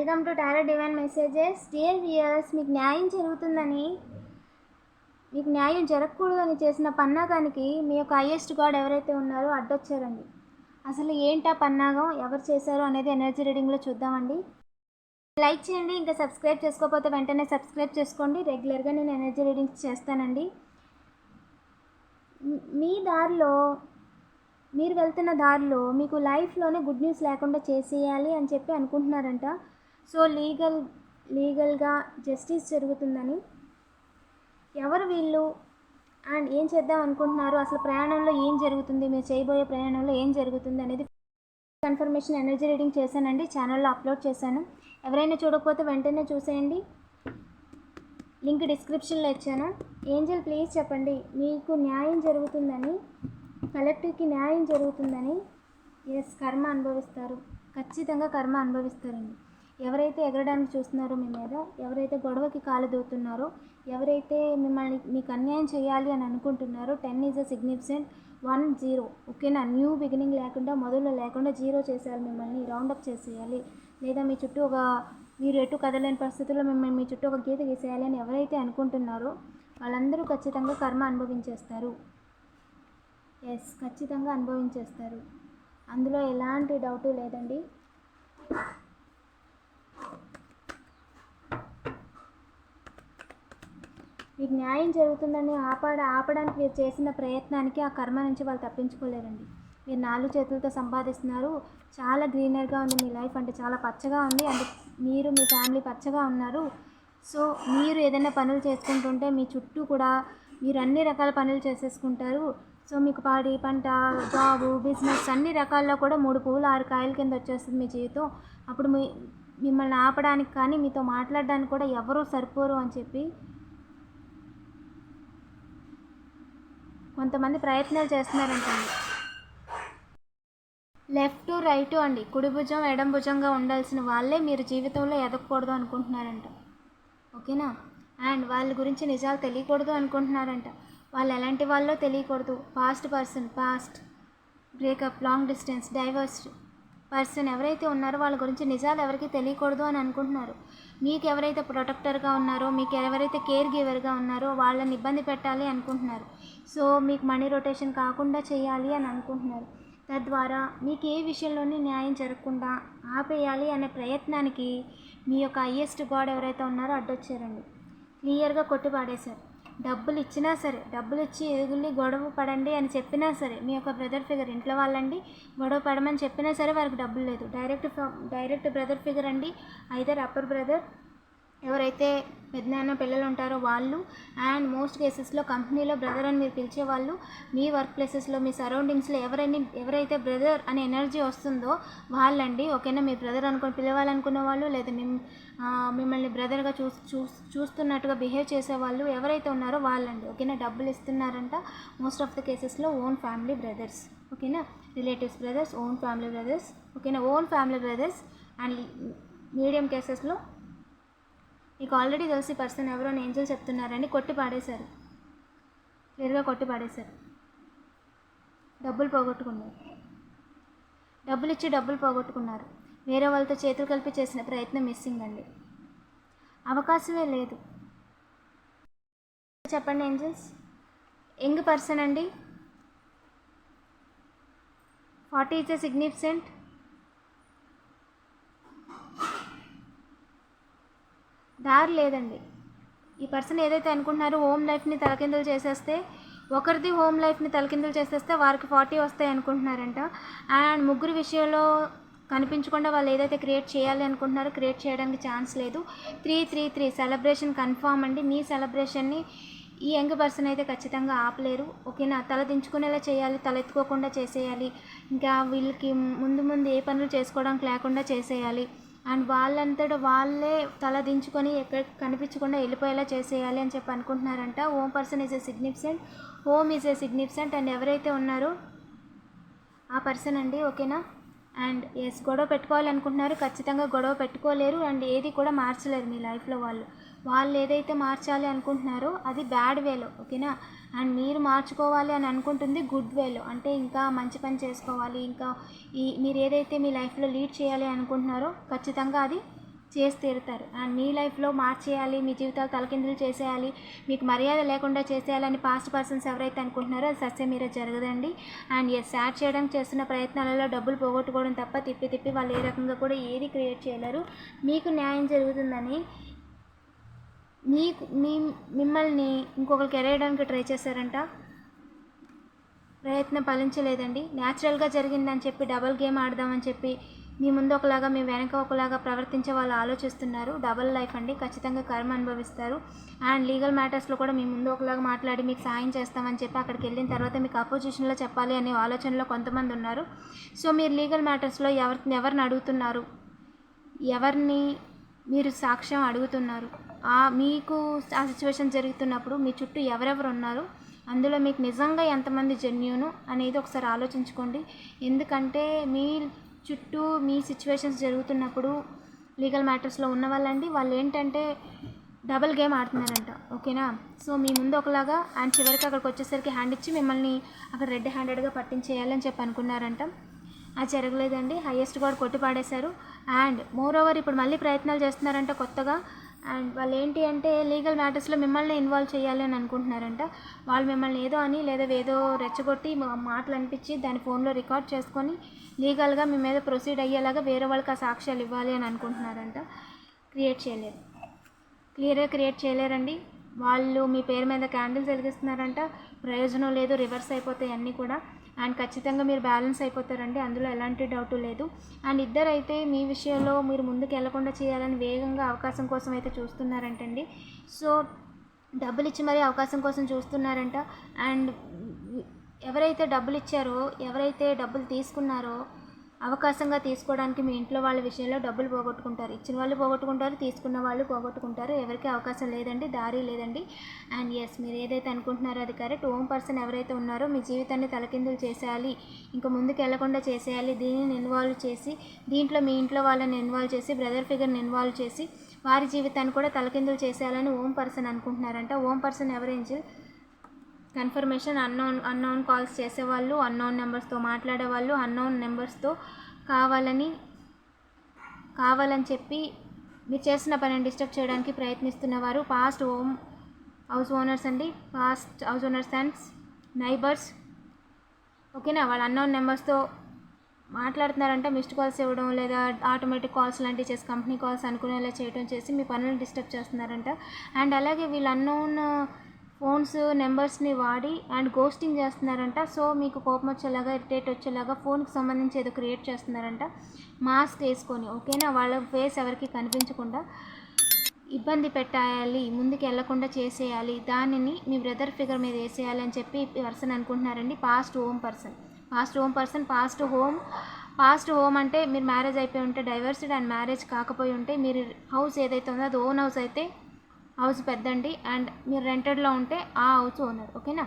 Welcome to tarot divine messages dear viewers మీకు న్యాయం జరుగుతుందని మీకు న్యాయం జరగకూడదని చేసిన పన్నాగానికి మీ యొక్క హయ్యెస్ట్ గాడ్ ఎవరైతే ఉన్నారో అడ్డొచ్చారండి. అసలు ఏంటా పన్నాగం? ఎవరు చేశారు అనేది ఎనర్జీ రీడింగ్లో చూద్దామండి. లైక్ చేయండి ఇంకా సబ్స్క్రైబ్ చేసుకోకపోతే వెంటనే సబ్స్క్రైబ్ చేసుకోండి. రెగ్యులర్గా నేను ఎనర్జీ రీడింగ్స్ చేస్తానండి. మీ దారిలో మీరు వెళ్తున్న దారిలో మీకు లైఫ్లోనే గుడ్ న్యూస్ లేకుండా చేసేయాలి అని చెప్పి అనుకుంటున్నారంట. సో లీగల్ లీగల్గా జస్టిస్ జరుగుతుందని ఎవరు వీళ్ళు? అండ్ ఏం చేద్దాం అనుకుంటున్నారు? అసలు ప్రయాణంలో ఏం జరుగుతుంది? మీరు చేయబోయే ప్రయాణంలో ఏం జరుగుతుంది అనేది కన్ఫర్మేషన్ ఎనర్జీ రీడింగ్ చేశానండి. ఛానల్లో అప్లోడ్ చేశాను. ఎవరైనా చూడకపోతే వెంటనే చూసేయండి. లింక్ డిస్క్రిప్షన్లో ఇచ్చాను. ఏంజల్ ప్లీజ్ చెప్పండి. మీకు న్యాయం జరుగుతుందని కలెక్టివ్కి న్యాయం జరుగుతుందని ఎస్ కర్మ అనుభవిస్తారు. ఖచ్చితంగా కర్మ అనుభవిస్తారండి. ఎవరైతే ఎగరడానికి చూస్తున్నారో మీ మీద ఎవరైతే గొడవకి కాలు దూతున్నారో ఎవరైతే మిమ్మల్ని మీకు అన్యాయం చేయాలి అని అనుకుంటున్నారో ten is a significant one zero ఓకేనా? న్యూ బిగినింగ్ లేకుండా మొదలు లేకుండా జీరో చేసేయాలి మిమ్మల్ని రౌండప్ చేసేయాలి. లేదా మీ చుట్టూ ఒక మీరు ఎటు కదలేని పరిస్థితుల్లో మిమ్మల్ని మీ చుట్టూ ఒక గీత గీసేయాలి అని ఎవరైతే అనుకుంటున్నారో వాళ్ళందరూ ఖచ్చితంగా కర్మ అనుభవించేస్తారు. ఎస్ ఖచ్చితంగా అనుభవించేస్తారు. అందులో ఎలాంటి డౌటు లేదండి. మీకు న్యాయం జరుగుతుందని ఆపడ ఆపడానికి మీరు చేసిన ప్రయత్నానికి ఆ కర్మ నుంచి వాళ్ళు తప్పించుకోలేరండి. మీరు నాలుగు చేతులతో సంపాదిస్తున్నారు. చాలా గ్రీనర్గా ఉంది మీ లైఫ్ అంటే చాలా పచ్చగా ఉంది. అంటే మీరు మీ ఫ్యామిలీ పచ్చగా ఉన్నారు. సో మీరు ఏదైనా పనులు చేసుకుంటుంటే మీ చుట్టూ కూడా మీరు అన్ని రకాల పనులు చేసేసుకుంటారు. సో మీకు పాడి పంట జాబు బిజినెస్ అన్ని రకాల్లో కూడా మూడు పువ్వులు ఆరు కాయల కింద వచ్చేస్తుంది మీ జీవితం. అప్పుడు మీ మిమ్మల్ని ఆపడానికి కానీ మీతో మాట్లాడడానికి కూడా ఎవరూ సరిపోరు అని చెప్పి కొంతమంది ప్రయత్నాలు చేస్తున్నారంటండి. లెఫ్ట్ రైట్ అండి. కుడి భుజం ఎడం భుజంగా ఉండాల్సిన వాళ్ళే మీరు జీవితంలో ఎదగకూడదు అనుకుంటున్నారంట. ఓకేనా? అండ్ వాళ్ళ గురించి నిజాలు తెలియకూడదు అనుకుంటున్నారంట. వాళ్ళు ఎలాంటి వాళ్ళో తెలియకూడదు. Past person past breakup long distance divorce person ఎవరైతే ఉన్నారో వాళ్ళ గురించి నిజాలు ఎవరికి తెలియకూడదు అని అనుకుంటున్నారు. మీకు ఎవరైతే ప్రొటెక్టర్గా ఉన్నారో మీకు ఎవరైతే కేర్ గివర్గా ఉన్నారో వాళ్ళని ఇబ్బంది పెట్టాలి అనుకుంటున్నారు. సో మీకు మనీ రొటేషన్ కాకుండా చేయాలి అని అనుకుంటున్నారు. తద్వారా మీకు ఏ విషయంలోనే న్యాయం జరగకుండా ఆపేయాలి అనే ప్రయత్నానికి మీ యొక్క హయ్యెస్ట్ గాడ్ ఎవరైతే ఉన్నారో అడ్డొచ్చారండి. క్లియర్గా కొట్టి పాడేశారు డబ్బులు ఇచ్చినా సరే డబ్బులు ఇచ్చి ఎదుగుల్ని గొడవ పడండి అని చెప్పినా సరే మీ యొక్క బ్రదర్ ఫిగర్ ఇంట్లో వాళ్ళండి. గొడవ పడమని చెప్పినా సరే వారికి డబ్బులు లేదు. డైరెక్ట్ డైరెక్ట్ బ్రదర్ ఫిగర్ అండి ఐదర్ అప్పర్ బ్రదర్ ఎవరైతే పెద్దనాన్న పిల్లలు ఉంటారో వాళ్ళు అండ్ మోస్ట్ కేసెస్లో కంపెనీలో బ్రదర్ అని మీరు పిలిచే వాళ్ళు మీ వర్క్ ప్లేసెస్లో మీ సరౌండింగ్స్లో ఎవరైనా ఎవరైతే బ్రదర్ అనే ఎనర్జీ వస్తుందో వాళ్ళండి ఓకేనా? మీ బ్రదర్ అనుకొని పిలవాలనుకున్న వాళ్ళు లేదా మిమ్ మిమ్మల్ని బ్రదర్గా చూ చూ చూస్తున్నట్టుగా బిహేవ్ చేసే వాళ్ళు ఎవరైతే ఉన్నారో వాళ్ళండి ఓకేనా? డబ్బులు ఇస్తున్నారంట మోస్ట్ ఆఫ్ ద కేసెస్లో ఓన్ ఫ్యామిలీ బ్రదర్స్ ఓకేనా? Relatives brothers own family brothers ఓకేనా? Own family brothers and medium కేసెస్లో మీకు ఆల్రెడీ తెలిసి పర్సన్ ఎవరో అని ఏంజల్ చెప్తున్నారని కొట్టి పాడేశారు. క్లియర్గా కొట్టి పాడేశారు. డబ్బులు పోగొట్టుకున్నారు. డబ్బులు ఇచ్చి డబ్బులు పోగొట్టుకున్నారు. వేరే వాళ్ళతో చేతులు కలిపి చేసిన ప్రయత్నం మిస్సింగ్ అండి. అవకాశమే లేదు. చెప్పండి ఏంజల్స్. యంగ్ పర్సన్ అండి. ఫార్టీ ఇస్ ఎ దారి లేదండి. ఈ పర్సన్ ఏదైతే అనుకుంటున్నారో హోమ్ లైఫ్ని తలకిందులు చేసేస్తే ఒకరిది హోమ్ లైఫ్ని తలకిందులు చేసేస్తే వారికి ఫార్టీ వస్తాయి అనుకుంటున్నారంట. అండ్ ముగ్గురు విషయంలో కనిపించకుండా వాళ్ళు ఏదైతే క్రియేట్ చేయాలి అనుకుంటున్నారో క్రియేట్ చేయడానికి ఛాన్స్ లేదు. Three three three celebration confirm అండి. మీ సెలబ్రేషన్ని ఈ యంగ్ పర్సన్ అయితే ఖచ్చితంగా ఆపలేరు. ఓకేనా? తల దించుకునేలా చేయాలి తల ఎత్తుకోకుండా చేసేయాలి. ఇంకా వీళ్ళకి ముందు ముందు ఏ పనులు చేసుకోవడానికి లేకుండా చేసేయాలి. అండ్ వాళ్ళంతట వాళ్ళే తల దించుకొని ఎక్కడ కనిపించకుండా వెళ్ళిపోయేలా చేసేయాలి అని చెప్పి అనుకుంటున్నారంట. Home person is a significant home is a significant and ఎవరైతే ఉన్నారో ఆ పర్సన్ అండి ఓకేనా? అండ్ ఎస్ గొడవ పెట్టుకోవాలనుకుంటున్నారు ఖచ్చితంగా గొడవ పెట్టుకోలేరు అండ్ ఏది కూడా మార్చలేరు మీ లైఫ్లో వాళ్ళు. వాళ్ళు ఏదైతే మార్చాలి అనుకుంటున్నారో అది బ్యాడ్ వేలో ఓకేనా అండ్ మీరు మార్చుకోవాలి అని అనుకుంటుంది గుడ్ వేలో అంటే ఇంకా మంచి పని చేసుకోవాలి ఇంకా ఈ మీరు ఏదైతే మీ లైఫ్లో లీడ్ చేయాలి అనుకుంటున్నారో ఖచ్చితంగా అది చేసి తీరుతారు. అండ్ మీ లైఫ్లో మార్చేయాలి మీ జీవితాలు తలకిందులు చేసేయాలి మీకు మర్యాద లేకుండా చేసేయాలని పాస్ట్ పర్సన్స్ ఎవరైతే అనుకుంటున్నారో అది సస్య మీరే జరగదండి. అండ్ ఎస్ యాడ్ చేయడం చేస్తున్న ప్రయత్నాలలో డబ్బులు పోగొట్టుకోవడం తప్ప తిప్పి తిప్పి వాళ్ళు ఏ రకంగా కూడా ఏది క్రియేట్ చేయలేరు. మీకు న్యాయం జరుగుతుందని మీకు మీ మిమ్మల్ని ఇంకొకరికి ఎరేయడానికి ట్రై చేశారంట? ప్రయత్నం ఫలించలేదండి. న్యాచురల్గా జరిగిందని చెప్పి డబల్ గేమ్ ఆడదామని చెప్పి మీ ముందు ఒకలాగా మీ వెనక ఒకలాగా ప్రవర్తించే వాళ్ళు ఆలోచిస్తున్నారు. డబల్ లైఫ్ అండి. ఖచ్చితంగా కర్మ అనుభవిస్తారు. అండ్ లీగల్ మ్యాటర్స్లో కూడా మీ ముందు ఒకలాగా మాట్లాడి మీకు సాయం చేస్తామని చెప్పి అక్కడికి వెళ్ళిన తర్వాత మీకు అపోజిషన్లో చెప్పాలి అనే ఆలోచనలో కొంతమంది ఉన్నారు. సో మీరు లీగల్ మ్యాటర్స్లో ఎవరి ఎవరిని అడుగుతున్నారు? ఎవరిని మీరు సాక్ష్యం అడుగుతున్నారు? ఆ మీకు ఆ సిచ్యువేషన్ జరుగుతున్నప్పుడు మీ చుట్టూ ఎవరెవరు ఉన్నారు? అందులో మీకు నిజంగా ఎంతమంది జెన్యును అనేది ఒకసారి ఆలోచించుకోండి. ఎందుకంటే మీ చుట్టూ మీ సిచ్యువేషన్స్ జరుగుతున్నప్పుడు లీగల్ మ్యాటర్స్లో ఉన్న వాళ్ళండి. వాళ్ళు ఏంటంటే డబల్ గేమ్ ఆడుతున్నారంట. ఓకేనా? సో మీ ముందు ఒకలాగా అండ్ చివరికి అక్కడికి వచ్చేసరికి హ్యాండ్ ఇచ్చి మిమ్మల్ని అక్కడ రెడ్ హ్యాండెడ్గా పట్టించేయాలని చెప్పి అనుకున్నారంట. అది జరగలేదండి. హైయెస్ట్ కూడా కొట్టి పాడేశారు అండ్ మోర్ ఓవర్ ఇప్పుడు మళ్ళీ ప్రయత్నాలు చేస్తున్నారంట కొత్తగా. అండ్ వాళ్ళు ఏంటి అంటే లీగల్ మ్యాటర్స్లో మిమ్మల్ని ఇన్వాల్వ్ చేయాలి అని అనుకుంటున్నారంట. వాళ్ళు మిమ్మల్ని ఏదో అని లేదా ఏదో రెచ్చగొట్టి మాటలు అనిపించి దాని ఫోన్లో రికార్డ్ చేసుకొని లీగల్గా మీ మీద ప్రొసీడ్ అయ్యేలాగా వేరే వాళ్ళకి ఆ సాక్ష్యాలు ఇవ్వాలి అని అనుకుంటున్నారంట. క్రియేట్ చేయలేరు. క్లియర్గా క్రియేట్ చేయలేరండి. వాళ్ళు మీ పేరు మీద క్యాండిల్స్ వెలిగిస్తున్నారంట. ప్రయోజనం లేదు రివర్స్ అయిపోతాయి అన్నీ కూడా. అండ్ ఖచ్చితంగా మీరు బ్యాలెన్స్ అయిపోతారండి. అందులో ఎలాంటి డౌట్ లేదు. అండ్ ఇద్దరైతే మీ విషయంలో మీరు ముందుకు వెళ్ళకుండా చేయాలని వేగంగా అవకాశం కోసం అయితే చూస్తున్నారంటండి. సో డబ్బులు ఇచ్చి మరీ అవకాశం కోసం చూస్తున్నారంట. అండ్ ఎవరైతే డబ్బులు ఇచ్చారో ఎవరైతే డబ్బులు తీసుకున్నారో అవకాశంగా తీసుకోవడానికి మీ ఇంట్లో వాళ్ళ విషయంలో డబ్బులు పోగొట్టుకుంటారు. ఇచ్చిన వాళ్ళు పోగొట్టుకుంటారు తీసుకున్న వాళ్ళు పోగొట్టుకుంటారు. ఎవరికి అవకాశం లేదండి దారి లేదండి. అండ్ ఎస్ మీరు ఏదైతే అనుకుంటున్నారో అది కరెక్ట్. ఓం పర్సన్ ఎవరైతే ఉన్నారో మీ జీవితాన్ని తలకిందులు చేసేయాలి. ఇంకా ముందుకు వెళ్ళకుండా చేసేయాలి. దీనిని ఇన్వాల్వ్ చేసి దీంట్లో మీ ఇంట్లో వాళ్ళని ఇన్వాల్వ్ చేసి బ్రదర్ ఫిగర్ని ఇన్వాల్వ్ చేసి వారి జీవితాన్ని కూడా తలకిందులు చేసేయాలని ఓం పర్సన్ అనుకుంటున్నారంట. ఓం పర్సన్ ఎవరేంజిల్ కన్ఫర్మేషన్ అన్నోన్ అన్నోన్ కాల్స్ చేసేవాళ్ళు అన్నోన్ నెంబర్స్తో మాట్లాడేవాళ్ళు అన్నోన్ నెంబర్స్తో కావాలని కావాలని చెప్పి మీరు చేసిన పనిని డిస్టర్బ్ చేయడానికి ప్రయత్నిస్తున్నవారు పాస్ట్ హోమ్ హౌస్ ఓనర్స్ అండి past house owners and neighbours. ఓకేనా? వాళ్ళ అన్నోన్ నెంబర్స్తో మాట్లాడుతున్నారంటే మిస్డ్ కాల్స్ ఇవ్వడం లేదా ఆటోమేటిక్ కాల్స్ లాంటివి చేసి కంపెనీ కాల్స్ అనుకునేలా చేయడం చేసి మీ పనులను డిస్టర్బ్ చేస్తున్నారంట. అండ్ అలాగే వీళ్ళు అన్నోన్ ఫోన్స్ నెంబర్స్ని వాడి అండ్ గోస్టింగ్ చేస్తున్నారంట. సో మీకు కోపం వచ్చేలాగా ఇరిటేట్ వచ్చేలాగా ఫోన్కి సంబంధించి ఏదో క్రియేట్ చేస్తున్నారంట. మాస్క్ వేసుకొని ఓకేనా? వాళ్ళ ఫేస్ ఎవరికి కనిపించకుండా ఇబ్బంది పెట్టాలి ముందుకు వెళ్ళకుండా చేసేయాలి దానిని మీ బ్రదర్ ఫిగర్ మీద వేసేయాలి అని చెప్పి పర్సన్ అనుకుంటున్నారండి. Past home person past home person past home past home అంటే మీరు మ్యారేజ్ అయిపోయి ఉంటే డైవర్స్డ్ అండ్ మ్యారేజ్ కాకపోయి ఉంటే మీరు హౌస్ ఏదైతే ఉందో అది ఓన్ హౌస్ అయితే హౌస్ పెద్దండి. అండ్ మీరు రెంటెడ్లో ఉంటే ఆ హౌస్ ఓనర్ ఓకేనా?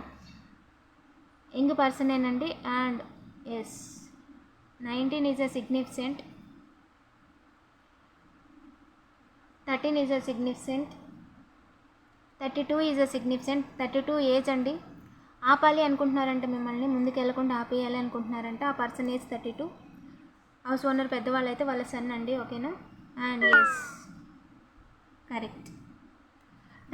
Young పర్సనేనండి and yes nineteen is a significant. Thirteen is a significant. Thirty two is a significant. Thirty two age అండి. ఆపాలి అనుకుంటున్నారంట మిమ్మల్ని ముందుకు వెళ్ళకుండా ఆపేయాలి అనుకుంటున్నారంట. ఆ person age thirty two. House owner పెద్దవాళ్ళు అయితే వాళ్ళ సన్ అండి ఓకేనా? And yes correct.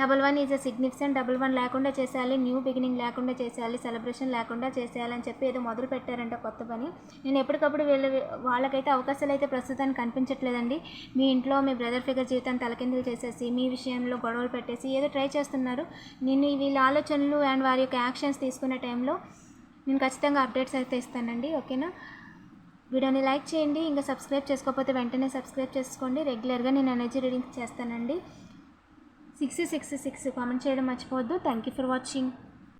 Double one is a significant double one లేకుండా చేసేయాలి న్యూ బిగినింగ్ లేకుండా చేసేయాలి సెలబ్రేషన్ లేకుండా చేసేయాలని చెప్పి ఏదో మొదలు పెట్టారంట కొత్త పని. నేను ఎప్పటికప్పుడు వీళ్ళ వాళ్ళకైతే అవకాశాలు అయితే ప్రస్తుతానికి కనిపించట్లేదండి. మీ ఇంట్లో మీ బ్రదర్ ఫిగర్ జీవితాన్ని తలకిందులు చేసేసి మీ విషయంలో గొడవలు పెట్టేసి ఏదో ట్రై చేస్తున్నారు. నేను వీళ్ళ ఆలోచనలు అండ్ వారి యొక్క యాక్షన్స్ తీసుకునే టైంలో నేను ఖచ్చితంగా అప్డేట్స్ అయితే ఇస్తానండి ఓకేనా? వీడియోని లైక్ చేయండి ఇంకా సబ్స్క్రైబ్ చేసుకోకపోతే వెంటనే సబ్స్క్రైబ్ చేసుకోండి. రెగ్యులర్గా నేను ఎనర్జీ రీడింగ్స్ చేస్తానండి. సిక్స్ సిక్స్ సిక్స్ కామెంట్ చేయడం మర్చిపోవద్దు. Thank you for watching